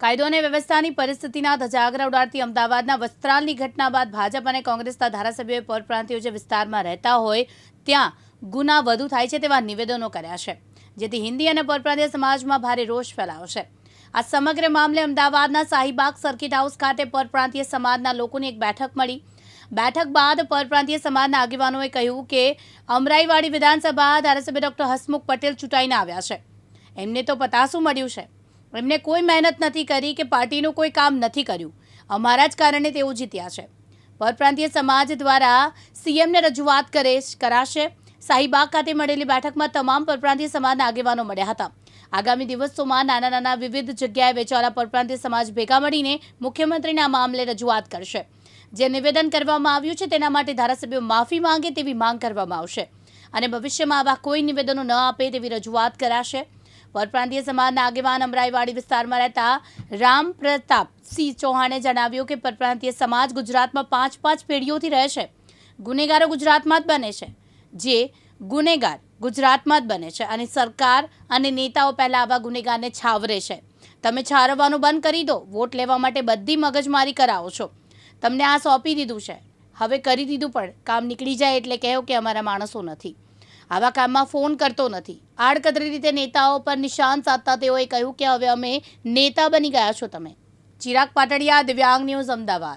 કાયદો અને વ્યવસ્થાની પરિસ્થિતિના ધજાગરા ઉડાડતી અમદાવાદના વસ્ત્રાલની ઘટના બાદ ભાજપ અને કોંગ્રેસના ધારાસભ્યોએ પરપ્રાંતિયો જે વિસ્તારમાં રહેતા હોય ત્યાં ગુના વધુ થાય છે તેવા નિવેદનો કર્યા છે, જેથી હિન્દી અને પરપ્રાંતીય સમાજમાં ભારે રોષ ફેલાયો છે. આ સમગ્ર મામલે અમદાવાદના શાહીબાગ સર્કિટ હાઉસ ખાતે પરપ્રાંતીય સમાજના લોકોની એક બેઠક મળી. બેઠક બાદ પરપ્રાંતીય સમાજના આગેવાનોએ કહ્યું કે અમરાઈવાડી વિધાનસભા ધારાસભ્ય ડોક્ટર હસમુખ પટેલ ચૂંટાઈને આવ્યા છે. એમને તો પતાસું મળ્યું છે. એમને કોઈ મહેનત નથી કરી કે પાર્ટીનું કોઈ કામ નથી કર્યું. અમારા જ કારણે તેઓ જીત્યા છે. પરપ્રાંતીય સમાજ દ્વારા સીએમને રજૂઆત કરે કરાશે. શાહીબાગ ખાતે મળેલી બેઠકમાં તમામ પરપ્રાંતીય સમાજના આગેવાનો મળ્યા હતા. આગામી દિવસોમાં નાના નાના વિવિધ જગ્યાએ વેચાયેલા પરપ્રાંતીય સમાજ ભેગા મળીને મુખ્યમંત્રીને આ મામલે રજૂઆત કરશે. જે નિવેદન કરવામાં આવ્યું છે તેના માટે ધારાસભ્યો માફી માંગે તેવી માંગ કરવામાં આવશે. અને ભવિષ્યમાં આવા કોઈ નિવેદનો ન આપે તેવી રજૂઆત કરાશે. પરપ્રાંતીય સમાજના આગેવાન અમરાઈવાડી વિસ્તારમાં રહેતા રામ પ્રતાપ સિંહ ચૌહાણે જણાવ્યું કે પરપ્રાંતીય સમાજ ગુજરાતમાં પાંચ પાંચ પેઢીઓથી રહે છે. ગુનેગારો ગુજરાતમાં જ બને છે. જે ગુનેગાર ગુજરાતમાં જ બને છે અને સરકાર અને નેતાઓ પહેલાં આવા ગુનેગારને છાવરે છે. તમે છારવવાનું બંધ કરી દો, વોટ લેવા માટે બધી મગજમારી કરાવો છો. તમને આ સોંપી દીધું છે. હવે કરી દીધું પણ કામ નીકળી જાય એટલે કહો કે અમારા માણસો નથી. આવા કામમાં ફોન કરતો નથી. આડકતરી રીતે નેતાઓ પર નિશાન સાધતા તેઓએ કહ્યું કે હવે અમે નેતા બની ગયા છો તમે. ચિરાગ પાટડિયા, દિવ્યાંગ ન્યૂઝ, અમદાવાદ.